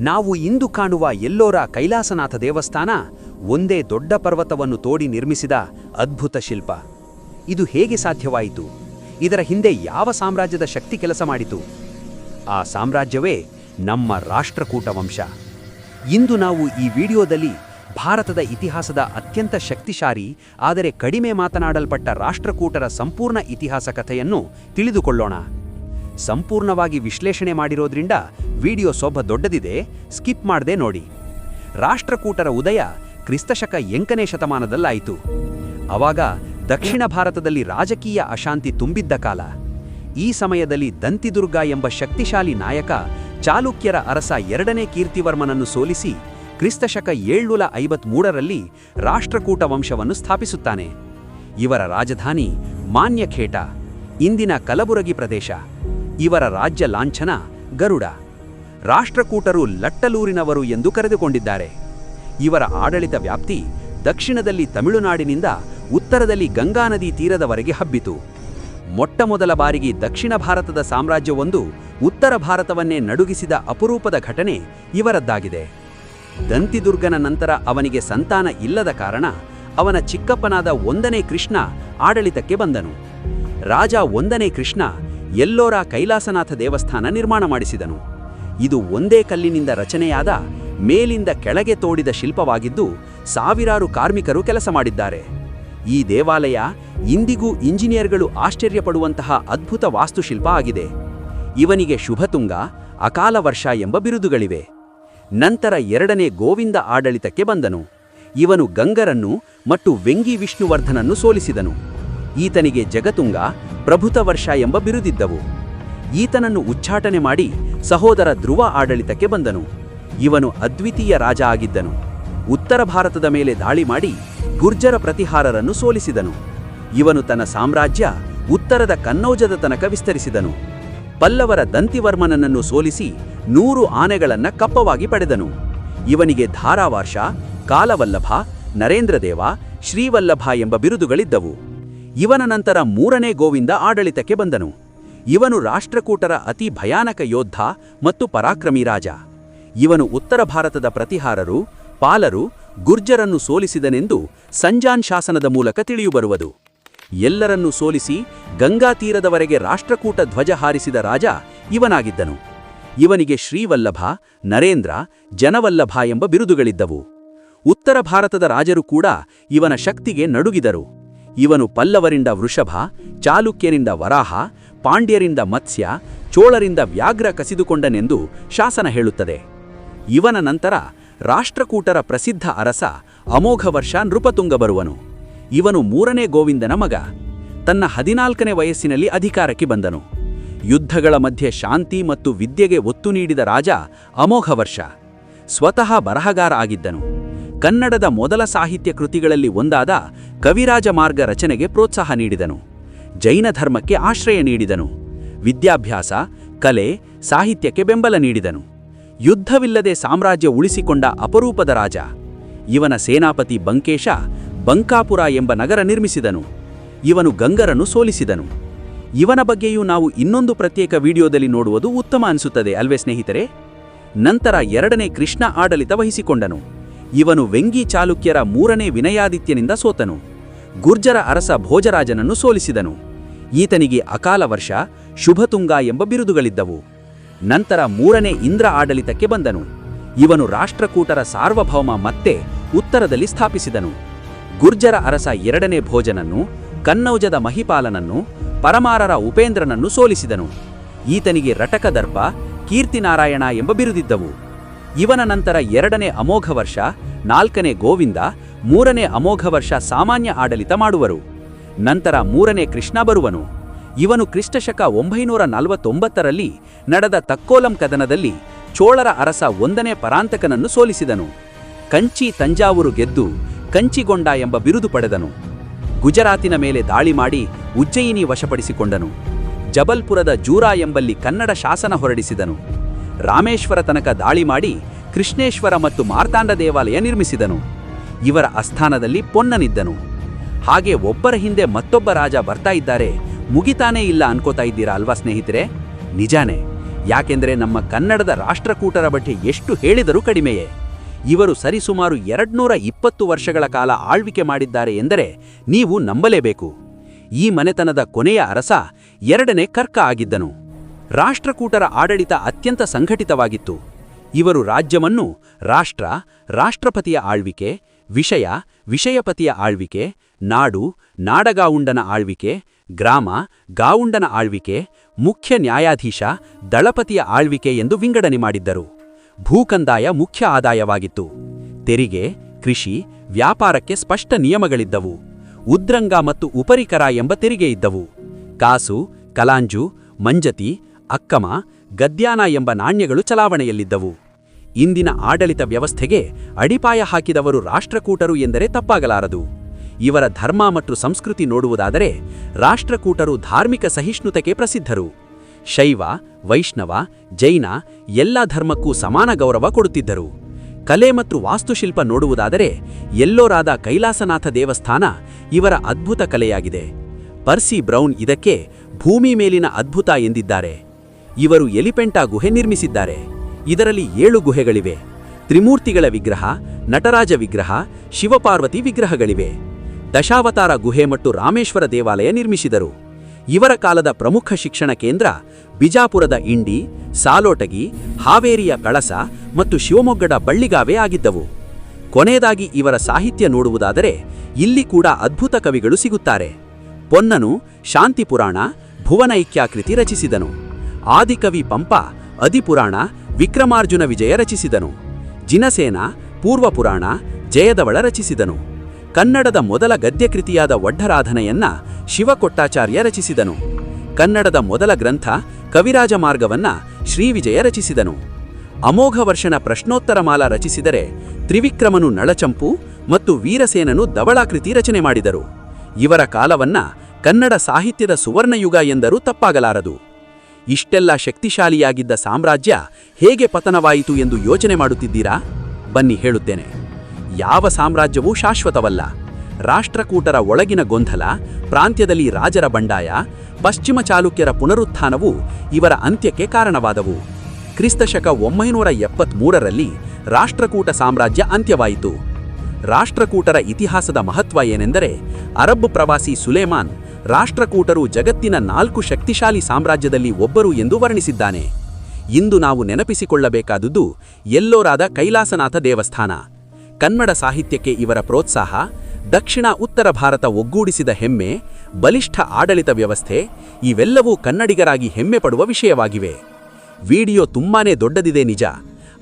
ನಾವು ಇಂದು ಕಾಣುವ ಎಲ್ಲೋರ ಕೈಲಾಸನಾಥ ದೇವಸ್ಥಾನ ಒಂದೇ ದೊಡ್ಡ ಪರ್ವತವನ್ನು ತೋಡಿ ನಿರ್ಮಿಸಿದ ಅದ್ಭುತ ಶಿಲ್ಪ. ಇದು ಹೇಗೆ ಸಾಧ್ಯವಾಯಿತು? ಇದರ ಹಿಂದೆ ಯಾವ ಸಾಮ್ರಾಜ್ಯದ ಶಕ್ತಿ ಕೆಲಸ ಮಾಡಿತು? ಆ ಸಾಮ್ರಾಜ್ಯವೇ ನಮ್ಮ ರಾಷ್ಟ್ರಕೂಟ ವಂಶ. ಇಂದು ನಾವು ಈ ವಿಡಿಯೋದಲ್ಲಿ ಭಾರತದ ಇತಿಹಾಸದ ಅತ್ಯಂತ ಶಕ್ತಿಶಾಲಿ, ಆದರೆ ಕಡಿಮೆ ಮಾತನಾಡಲ್ಪಟ್ಟ ರಾಷ್ಟ್ರಕೂಟರ ಸಂಪೂರ್ಣ ಇತಿಹಾಸ ಕಥೆಯನ್ನು ತಿಳಿದುಕೊಳ್ಳೋಣ. ಸಂಪೂರ್ಣವಾಗಿ ವಿಶ್ಲೇಷಣೆ ಮಾಡಿರೋದ್ರಿಂದ ವಿಡಿಯೋ ಸೊಬ್ಬ ದೊಡ್ಡದಿದೆ, ಸ್ಕಿಪ್ ಮಾಡದೆ ನೋಡಿ. ರಾಷ್ಟ್ರಕೂಟರ ಉದಯ ಕ್ರಿಸ್ತಶಕ ಎಂಕನೇ ಶತಮಾನದಲ್ಲಾಯಿತು. ಅವಾಗ ದಕ್ಷಿಣ ಭಾರತದಲ್ಲಿ ರಾಜಕೀಯ ಅಶಾಂತಿ ತುಂಬಿದ್ದ ಕಾಲ. ಈ ಸಮಯದಲ್ಲಿ ದಂತಿದುರ್ಗ ಎಂಬ ಶಕ್ತಿಶಾಲಿ ನಾಯಕ ಚಾಲುಕ್ಯರ ಅರಸ ಎರಡನೇ ಕೀರ್ತಿವರ್ಮನನ್ನು ಸೋಲಿಸಿ ಕ್ರಿಸ್ತಶಕ ಏಳ್ನೂರ ಐವತ್ಮೂರರಲ್ಲಿ ರಾಷ್ಟ್ರಕೂಟ ವಂಶವನ್ನು ಸ್ಥಾಪಿಸುತ್ತಾನೆ. ಇವರ ರಾಜಧಾನಿ ಮಾನ್ಯಖೇಟ, ಇಂದಿನ ಕಲಬುರಗಿ ಪ್ರದೇಶ. ಇವರ ರಾಜ್ಯ ಲಾಂಛನ ಗರುಡ. ರಾಷ್ಟ್ರಕೂಟರು ಲಟ್ಟಲೂರಿನವರು ಎಂದು ಕರೆದುಕೊಂಡಿದ್ದಾರೆ. ಇವರ ಆಡಳಿತ ವ್ಯಾಪ್ತಿ ದಕ್ಷಿಣದಲ್ಲಿ ತಮಿಳುನಾಡಿನಿಂದ ಉತ್ತರದಲ್ಲಿ ಗಂಗಾ ನದಿ ತೀರದವರೆಗೆ ಹಬ್ಬಿತು. ಮೊಟ್ಟಮೊದಲ ಬಾರಿಗೆ ದಕ್ಷಿಣ ಭಾರತದ ಸಾಮ್ರಾಜ್ಯವೊಂದು ಉತ್ತರ ಭಾರತವನ್ನೇ ನಡುಗಿಸಿದ ಅಪರೂಪದ ಘಟನೆ ಇವರದ್ದಾಗಿದೆ. ದಂತಿದುರ್ಗನ ನಂತರ ಅವನಿಗೆ ಸಂತಾನ ಇಲ್ಲದ ಕಾರಣ ಅವನ ಚಿಕ್ಕಪ್ಪನಾದ ಒಂದನೇ ಕೃಷ್ಣ ಆಡಳಿತಕ್ಕೆ ಬಂದನು. ರಾಜ ಒಂದನೇ ಕೃಷ್ಣ ಎಲ್ಲೋರ ಕೈಲಾಸನಾಥ ದೇವಸ್ಥಾನ ನಿರ್ಮಾಣ ಮಾಡಿಸಿದನು. ಇದು ಒಂದೇ ಕಲ್ಲಿನಿಂದ ರಚನೆಯಾದ ಮೇಲಿಂದ ಕೆಳಗೆ ತೋಡಿದ ಶಿಲ್ಪವಾಗಿದ್ದು ಸಾವಿರಾರು ಕಾರ್ಮಿಕರು ಕೆಲಸ ಮಾಡಿದ್ದಾರೆ. ಈ ದೇವಾಲಯ ಇಂದಿಗೂ ಇಂಜಿನಿಯರ್ಗಳು ಆಶ್ಚರ್ಯಪಡುವಂತಹ ಅದ್ಭುತ ವಾಸ್ತುಶಿಲ್ಪ ಆಗಿದೆ. ಇವನಿಗೆ ಶುಭತುಂಗ ಅಕಾಲ ವರ್ಷ ಎಂಬ ಬಿರುದುಗಳಿವೆ. ನಂತರ ಎರಡನೇ ಗೋವಿಂದ ಆಡಳಿತಕ್ಕೆ ಬಂದನು. ಇವನು ಗಂಗರನ್ನು ಮತ್ತು ವೆಂಗಿ ವಿಷ್ಣುವರ್ಧನನ್ನು ಸೋಲಿಸಿದನು. ಈತನಿಗೆ ಜಗತುಂಗ ಪ್ರಭುತ ವರ್ಷ ಎಂಬ ಬಿರುದಿದ್ದವು. ಈತನನ್ನು ಉಚ್ಚಾಟನೆ ಮಾಡಿ ಸಹೋದರ ಧ್ರುವ ಆಡಳಿತಕ್ಕೆ ಬಂದನು. ಇವನು ಅದ್ವಿತೀಯ ರಾಜ ಆಗಿದ್ದನು. ಉತ್ತರ ಭಾರತದ ಮೇಲೆ ದಾಳಿ ಮಾಡಿ ಗುರ್ಜರ ಪ್ರತಿಹಾರರನ್ನು ಸೋಲಿಸಿದನು. ಇವನು ತನ್ನ ಸಾಮ್ರಾಜ್ಯ ಉತ್ತರದ ಕನ್ನೌಜದ ತನಕ ವಿಸ್ತರಿಸಿದನು. ಪಲ್ಲವರ ದಂತಿವರ್ಮನನ್ನು ಸೋಲಿಸಿ ನೂರು ಆನೆಗಳನ್ನು ಕಪ್ಪವಾಗಿ ಪಡೆದನು. ಇವನಿಗೆ ಧಾರಾವಾರ್ಷ, ಕಾಲವಲ್ಲಭ, ನರೇಂದ್ರದೇವ, ಶ್ರೀವಲ್ಲಭ ಎಂಬ ಬಿರುದುಗಳಿದ್ದವು. ಇವನ ನಂತರ ಮೂರನೇ ಗೋವಿಂದ ಆಡಳಿತಕ್ಕೆ ಬಂದನು. ಇವನು ರಾಷ್ಟ್ರಕೂಟರ ಅತಿ ಭಯಾನಕ ಯೋದ್ಧ ಮತ್ತು ಪರಾಕ್ರಮಿ ರಾಜ. ಇವನು ಉತ್ತರ ಭಾರತದ ಪ್ರತಿಹಾರರು, ಪಾಲರು, ಗುರ್ಜರನ್ನು ಸೋಲಿಸಿದನೆಂದು ಸಂಜಾನ್ ಶಾಸನದ ಮೂಲಕ ತಿಳಿಯುಬರುವುದು. ಎಲ್ಲರನ್ನು ಸೋಲಿಸಿ ಗಂಗಾ ತೀರದವರೆಗೆ ರಾಷ್ಟ್ರಕೂಟ ಧ್ವಜ ಹಾರಿಸಿದ ರಾಜ ಇವನಾಗಿದ್ದನು. ಇವನಿಗೆ ಶ್ರೀವಲ್ಲಭ, ನರೇಂದ್ರ, ಜನವಲ್ಲಭ ಎಂಬ ಬಿರುದುಗಳಿದ್ದವು. ಉತ್ತರ ಭಾರತದ ರಾಜರು ಕೂಡ ಇವನ ಶಕ್ತಿಗೆ ನಡುಗಿದರು. ಇವನು ಪಲ್ಲವರಿಂದ ವೃಷಭ ಚಾಲುಕ್ಯರಿಂದ ವರಾಹ, ಪಾಂಡ್ಯರಿಂದ ಮತ್ಸ್ಯ, ಚೋಳರಿಂದ ವ್ಯಾಘ್ರ ಕಸಿದುಕೊಂಡನೆಂದು ಶಾಸನ ಹೇಳುತ್ತದೆ. ಇವನ ನಂತರ ರಾಷ್ಟ್ರಕೂಟರ ಪ್ರಸಿದ್ಧ ಅರಸ ಅಮೋಘವರ್ಷ ನೃಪತುಂಗ ಬರುವನು. ಇವನು ಮೂರನೇ ಗೋವಿಂದನ ಮಗ. ತನ್ನ ಹದಿನಾಲ್ಕನೇ ವಯಸ್ಸಿನಲ್ಲಿ ಅಧಿಕಾರಕ್ಕೆ ಬಂದನು. ಯುದ್ಧಗಳ ಮಧ್ಯೆ ಶಾಂತಿ ಮತ್ತು ವಿದ್ಯೆಗೆ ಒತ್ತು ನೀಡಿದ ರಾಜ ಅಮೋಘವರ್ಷ. ಸ್ವತಃ ಬರಹಗಾರ ಆಗಿದ್ದನು. ಕನ್ನಡದ ಮೊದಲ ಸಾಹಿತ್ಯ ಕೃತಿಗಳಲ್ಲಿ ಒಂದಾದ ಕವಿರಾಜ ಮಾರ್ಗ ರಚನೆಗೆ ಪ್ರೋತ್ಸಾಹ ನೀಡಿದನು. ಜೈನ ಧರ್ಮಕ್ಕೆ ಆಶ್ರಯ ನೀಡಿದನು. ವಿದ್ಯಾಭ್ಯಾಸ, ಕಲೆ, ಸಾಹಿತ್ಯಕ್ಕೆ ಬೆಂಬಲ ನೀಡಿದನು. ಯುದ್ಧವಿಲ್ಲದೆ ಸಾಮ್ರಾಜ್ಯ ಉಳಿಸಿಕೊಂಡ ಅಪರೂಪದ ರಾಜ. ಇವನ ಸೇನಾಪತಿ ಬಂಕೇಶ ಬಂಕಾಪುರ ಎಂಬ ನಗರ ನಿರ್ಮಿಸಿದನು. ಇವನು ಗಂಗರನ್ನು ಸೋಲಿಸಿದನು. ಇವನ ಬಗ್ಗೆಯೂ ನಾವು ಇನ್ನೊಂದು ಪ್ರತ್ಯೇಕ ವಿಡಿಯೋದಲ್ಲಿ ನೋಡುವುದು ಉತ್ತಮ ಅನಿಸುತ್ತದೆ, ಅಲ್ವೇ ಸ್ನೇಹಿತರೆ? ನಂತರ ಎರಡನೇ ಕೃಷ್ಣ ಆಡಳಿತ ವಹಿಸಿಕೊಂಡನು. ಇವನು ವೆಂಗಿ ಚಾಲುಕ್ಯರ ಮೂರನೇ ವಿನಯಾದಿತ್ಯನಿಂದ ಸೋತನು. ಗುರ್ಜರ ಅರಸ ಭೋಜರಾಜನನ್ನು ಸೋಲಿಸಿದನು. ಈತನಿಗೆ ಅಕಾಲ ವರ್ಷ, ಶುಭತುಂಗ ಎಂಬ ಬಿರುದುಗಳಿದ್ದವು. ನಂತರ ಮೂರನೇ ಇಂದ್ರ ಆಡಳಿತಕ್ಕೆ ಬಂದನು. ಇವನು ರಾಷ್ಟ್ರಕೂಟರ ಸಾರ್ವಭೌಮ ಮತ್ತೆ ಉತ್ತರದಲ್ಲಿ ಸ್ಥಾಪಿಸಿದನು. ಗುರ್ಜರ ಅರಸ ಎರಡನೇ ಭೋಜನನ್ನು, ಕನ್ನೌಜದ ಮಹಿಪಾಲನನ್ನು, ಪರಮಾರರ ಉಪೇಂದ್ರನನ್ನು ಸೋಲಿಸಿದನು. ಈತನಿಗೆ ರಟಕದರ್ಪ, ಕೀರ್ತಿನಾರಾಯಣ ಎಂಬ ಬಿರುದಿದ್ದವು. ಇವನ ನಂತರ ಎರಡನೇ ಅಮೋಘ ವರ್ಷ, ನಾಲ್ಕನೇ ಗೋವಿಂದ, ಮೂರನೇ ಅಮೋಘ ವರ್ಷ ಸಾಮಾನ್ಯ ಆಡಳಿತ ಮಾಡುವರು. ನಂತರ ಮೂರನೇ ಕೃಷ್ಣ ಬರುವನು. ಇವನು ಕ್ರಿಸ್ತಶಕ ಒಂಬೈನೂರ ನಲವತ್ತೊಂಬತ್ತರಲ್ಲಿ ನಡೆದ ತಕ್ಕೋಲಂ ಕದನದಲ್ಲಿ ಚೋಳರ ಅರಸ ಒಂದನೇ ಪರಾಂತಕನನ್ನು ಸೋಲಿಸಿದನು. ಕಂಚಿ ತಂಜಾವೂರು ಗೆದ್ದು ಕಂಚಿಗೊಂಡ ಎಂಬ ಬಿರುದು ಪಡೆದನು. ಗುಜರಾತಿನ ಮೇಲೆ ದಾಳಿ ಮಾಡಿ ಉಜ್ಜಯಿನಿ ವಶಪಡಿಸಿಕೊಂಡನು. ಜಬಲ್ಪುರದ ಜೂರಾ ಎಂಬಲ್ಲಿ ಕನ್ನಡ ಶಾಸನ ಹೊರಡಿಸಿದನು. ರಾಮೇಶ್ವರ ತನಕ ದಾಳಿ ಮಾಡಿ ಕೃಷ್ಣೇಶ್ವರ ಮತ್ತು ಮಾರ್ತಾಂಡ ದೇವಾಲಯ ನಿರ್ಮಿಸಿದನು. ಇವರ ಅಸ್ಥಾನದಲ್ಲಿ ಪೊನ್ನನಿದ್ದನು. ಹಾಗೆ ಒಬ್ಬರ ಹಿಂದೆ ಮತ್ತೊಬ್ಬ ರಾಜ ಬರ್ತಾ ಇದ್ದಾರೆ. ಮುಗಿತಾನೇ ಇಲ್ಲ ಅನ್ಕೋತಾ ಇದ್ದೀರಾ ಅಲ್ವಾ ಸ್ನೇಹಿತರೆ? ನಿಜಾನೇ. ಯಾಕೆಂದರೆ ನಮ್ಮ ಕನ್ನಡದ ರಾಷ್ಟ್ರಕೂಟರ ಬಗ್ಗೆ ಎಷ್ಟು ಹೇಳಿದರೂ ಕಡಿಮೆಯೇ. ಇವರು ಸರಿಸುಮಾರು ಎರಡ್ನೂರ ಇಪ್ಪತ್ತು ವರ್ಷಗಳ ಕಾಲ ಆಳ್ವಿಕೆ ಮಾಡಿದ್ದಾರೆ ಎಂದರೆ ನೀವು ನಂಬಲೇಬೇಕು. ಈ ಮನೆತನದ ಕೊನೆಯ ಅರಸ ಎರಡನೇ ಕರ್ಕ ಆಗಿದ್ದನು. ರಾಷ್ಟ್ರಕೂಟರ ಆಡಳಿತ ಅತ್ಯಂತ ಸಂಘಟಿತವಾಗಿತ್ತು. ಇವರು ರಾಜ್ಯವನ್ನು ರಾಷ್ಟ್ರ, ರಾಷ್ಟ್ರಪತಿಯ ಆಳ್ವಿಕೆ, ವಿಷಯ, ವಿಷಯಪತಿಯ ಆಳ್ವಿಕೆ, ನಾಡು, ನಾಡಗಾವುಂಡನ ಆಳ್ವಿಕೆ, ಗ್ರಾಮ, ಗಾವುಂಡನ ಆಳ್ವಿಕೆ, ಮುಖ್ಯ ನ್ಯಾಯಾಧೀಶ, ದಳಪತಿಯ ಆಳ್ವಿಕೆ ಎಂದು ವಿಂಗಡಣೆ ಮಾಡಿದ್ದರು. ಭೂಕಂದಾಯ ಮುಖ್ಯ ಆದಾಯವಾಗಿತ್ತು. ತೆರಿಗೆ, ಕೃಷಿ, ವ್ಯಾಪಾರಕ್ಕೆ ಸ್ಪಷ್ಟ ನಿಯಮಗಳಿದ್ದವು. ಉದ್ರಂಗ ಮತ್ತು ಉಪರಿಕರ ಎಂಬ ತೆರಿಗೆ ಇದ್ದವು. ಕಾಸು, ಕಲಾಂಜು, ಮಂಜತಿ ಅಕ್ಕಮ, ಗದ್ಯಾನ ಎಂಬ ನಾಣ್ಯಗಳು ಚಲಾವಣೆಯಲ್ಲಿದ್ದವು. ಇಂದಿನ ಆಡಳಿತ ವ್ಯವಸ್ಥೆಗೆ ಅಡಿಪಾಯ ಹಾಕಿದವರು ರಾಷ್ಟ್ರಕೂಟರು ಎಂದರೆ ತಪ್ಪಾಗಲಾರದು. ಇವರ ಧರ್ಮ ಮತ್ತು ಸಂಸ್ಕೃತಿ ನೋಡುವುದಾದರೆ ರಾಷ್ಟ್ರಕೂಟರು ಧಾರ್ಮಿಕ ಸಹಿಷ್ಣುತೆಗೆ ಪ್ರಸಿದ್ಧರು. ಶೈವ, ವೈಷ್ಣವ, ಜೈನ ಎಲ್ಲ ಧರ್ಮಕ್ಕೂ ಸಮಾನ ಗೌರವ ಕೊಡುತ್ತಿದ್ದರು. ಕಲೆ ಮತ್ತು ವಾಸ್ತುಶಿಲ್ಪ ನೋಡುವುದಾದರೆ ಎಲ್ಲೋರಾದ ಕೈಲಾಸನಾಥ ದೇವಸ್ಥಾನ ಇವರ ಅದ್ಭುತ ಕಲೆಯಾಗಿದೆ. ಪರ್ಸಿ ಬ್ರೌನ್ ಇದಕ್ಕೆ ಭೂಮಿ ಮೇಲಿನ ಅದ್ಭುತ ಎಂದಿದ್ದಾರೆ. ಇವರು ಎಲಿಪೆಂಟಾ ಗುಹೆ ನಿರ್ಮಿಸಿದ್ದಾರೆ. ಇದರಲ್ಲಿ ಏಳು ಗುಹೆಗಳಿವೆ. ತ್ರಿಮೂರ್ತಿಗಳ ವಿಗ್ರಹ, ನಟರಾಜ ವಿಗ್ರಹ, ಶಿವಪಾರ್ವತಿ ವಿಗ್ರಹಗಳಿವೆ. ದಶಾವತಾರ ಗುಹೆ ಮತ್ತು ರಾಮೇಶ್ವರ ದೇವಾಲಯ ನಿರ್ಮಿಸಿದರು. ಇವರ ಕಾಲದ ಪ್ರಮುಖ ಶಿಕ್ಷಣ ಕೇಂದ್ರ ಬಿಜಾಪುರದ ಇಂಡಿ, ಸಾಲೋಟಗಿ, ಹಾವೇರಿಯ ಕಳಸ ಮತ್ತು ಶಿವಮೊಗ್ಗದ ಬಳ್ಳಿಗಾವೆ ಆಗಿದ್ದವು. ಕೊನೆಯದಾಗಿ ಇವರ ಸಾಹಿತ್ಯ ನೋಡುವುದಾದರೆ ಇಲ್ಲಿ ಕೂಡ ಅದ್ಭುತ ಕವಿಗಳು ಸಿಗುತ್ತಾರೆ. ಪೊನ್ನನು ಶಾಂತಿಪುರಾಣ ಭುವನೈಕ್ಯಾಕೃತಿ ರಚಿಸಿದನು. ಆದಿಕವಿ ಪಂಪ ಅದಿಪುರಾಣ ವಿಕ್ರಮಾರ್ಜುನ ವಿಜಯ ರಚಿಸಿದನು. ಜಿನಸೇನ, ಪೂರ್ವಪುರಾಣ, ಜಯದವಳ ರಚಿಸಿದನು. ಕನ್ನಡದ ಮೊದಲ ಗದ್ಯಕೃತಿಯಾದ ಒಡ್ಡರಾಧನೆಯನ್ನ ಶಿವಕೊಟ್ಟಾಚಾರ್ಯ ರಚಿಸಿದನು. ಕನ್ನಡದ ಮೊದಲ ಗ್ರಂಥ ಕವಿರಾಜ ಮಾರ್ಗವನ್ನ ಶ್ರೀವಿಜಯ ರಚಿಸಿದನು. ಅಮೋಘವರ್ಷನ ಪ್ರಶ್ನೋತ್ತರಮಾಲ ರಚಿಸಿದರೆ ತ್ರಿವಿಕ್ರಮನು ನಳಚಂಪು ಮತ್ತು ವೀರಸೇನನು ದವಳಾಕೃತಿ ರಚನೆ ಮಾಡಿದರು. ಇವರ ಕಾಲವನ್ನ ಕನ್ನಡ ಸಾಹಿತ್ಯದ ಸುವರ್ಣಯುಗ ಎಂದರೂ ತಪ್ಪಾಗಲಾರದು. ಇಷ್ಟೆಲ್ಲ ಶಕ್ತಿಶಾಲಿಯಾಗಿದ್ದ ಸಾಮ್ರಾಜ್ಯ ಹೇಗೆ ಪತನವಾಯಿತು ಎಂದು ಯೋಚನೆ ಮಾಡುತ್ತಿದ್ದೀರಾ? ಬನ್ನಿ ಹೇಳುತ್ತೇನೆ. ಯಾವ ಸಾಮ್ರಾಜ್ಯವೂ ಶಾಶ್ವತವಲ್ಲ. ರಾಷ್ಟ್ರಕೂಟರ ಒಳಗಿನ ಗೊಂದಲ, ಪ್ರಾಂತ್ಯದಲ್ಲಿ ರಾಜರ ಬಂಡಾಯ, ಪಶ್ಚಿಮ ಚಾಲುಕ್ಯರ ಪುನರುತ್ಥಾನವು ಇವರ ಅಂತ್ಯಕ್ಕೆ ಕಾರಣವಾದವು. ಕ್ರಿಸ್ತಶಕ ಒಂಬೈನೂರ ಎಪ್ಪತ್ಮೂರರಲ್ಲಿ ರಾಷ್ಟ್ರಕೂಟ ಸಾಮ್ರಾಜ್ಯ ಅಂತ್ಯವಾಯಿತು. ರಾಷ್ಟ್ರಕೂಟರ ಇತಿಹಾಸದ ಮಹತ್ವ ಏನೆಂದರೆ, ಅರಬ್ ಪ್ರವಾಸಿ ಸುಲೇಮಾನ್ ರಾಷ್ಟ್ರಕೂಟರು ಜಗತ್ತಿನ ನಾಲ್ಕು ಶಕ್ತಿಶಾಲಿ ಸಾಮ್ರಾಜ್ಯದಲ್ಲಿ ಒಬ್ಬರು ಎಂದು ವರ್ಣಿಸಿದ್ದಾನೆ. ಇಂದು ನಾವು ನೆನಪಿಸಿಕೊಳ್ಳಬೇಕಾದುದು ಎಲ್ಲೋರಾದ ಕೈಲಾಸನಾಥ ದೇವಸ್ಥಾನ. ಕನ್ನಡ ಸಾಹಿತ್ಯಕ್ಕೆ ಇವರ ಪ್ರೋತ್ಸಾಹ, ದಕ್ಷಿಣ ಉತ್ತರ ಭಾರತ ಒಗ್ಗೂಡಿಸಿದ ಹೆಮ್ಮೆ, ಬಲಿಷ್ಠ ಆಡಳಿತ ವ್ಯವಸ್ಥೆ, ಇವೆಲ್ಲವೂ ಕನ್ನಡಿಗರಾಗಿ ಹೆಮ್ಮೆ ಪಡುವ ವಿಷಯವಾಗಿವೆ. ವಿಡಿಯೋ ತುಂಬಾನೇ ದೊಡ್ಡದಿದೆ ನಿಜ,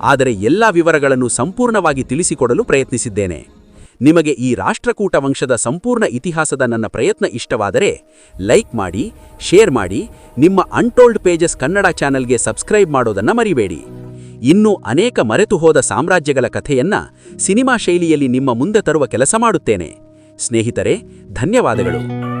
ಆದರೆ ಎಲ್ಲ ವಿವರಗಳನ್ನು ಸಂಪೂರ್ಣವಾಗಿ ತಿಳಿಸಿಕೊಡಲು ಪ್ರಯತ್ನಿಸಿದ್ದೇನೆ. ನಿಮಗೆ ಈ ರಾಷ್ಟ್ರಕೂಟ ವಂಶದ ಸಂಪೂರ್ಣ ಇತಿಹಾಸದ ನನ್ನ ಪ್ರಯತ್ನ ಇಷ್ಟವಾದರೆ ಲೈಕ್ ಮಾಡಿ, ಶೇರ್ ಮಾಡಿ, ನಿಮ್ಮ ಅನ್ಟೋಲ್ಡ್ ಪೇಜಸ್ ಕನ್ನಡ ಚಾನೆಲ್ಗೆ ಸಬ್ಸ್ಕ್ರೈಬ್ ಮಾಡೋದನ್ನ ಮರಿಬೇಡಿ. ಇನ್ನೂ ಅನೇಕ ಮರೆತು ಹೋದ ಸಾಮ್ರಾಜ್ಯಗಳ ಕಥೆಯನ್ನ ಸಿನಿಮಾ ಶೈಲಿಯಲ್ಲಿ ನಿಮ್ಮ ಮುಂದೆ ತರುವ ಕೆಲಸ ಮಾಡುತ್ತೇನೆ. ಸ್ನೇಹಿತರೆ, ಧನ್ಯವಾದಗಳು.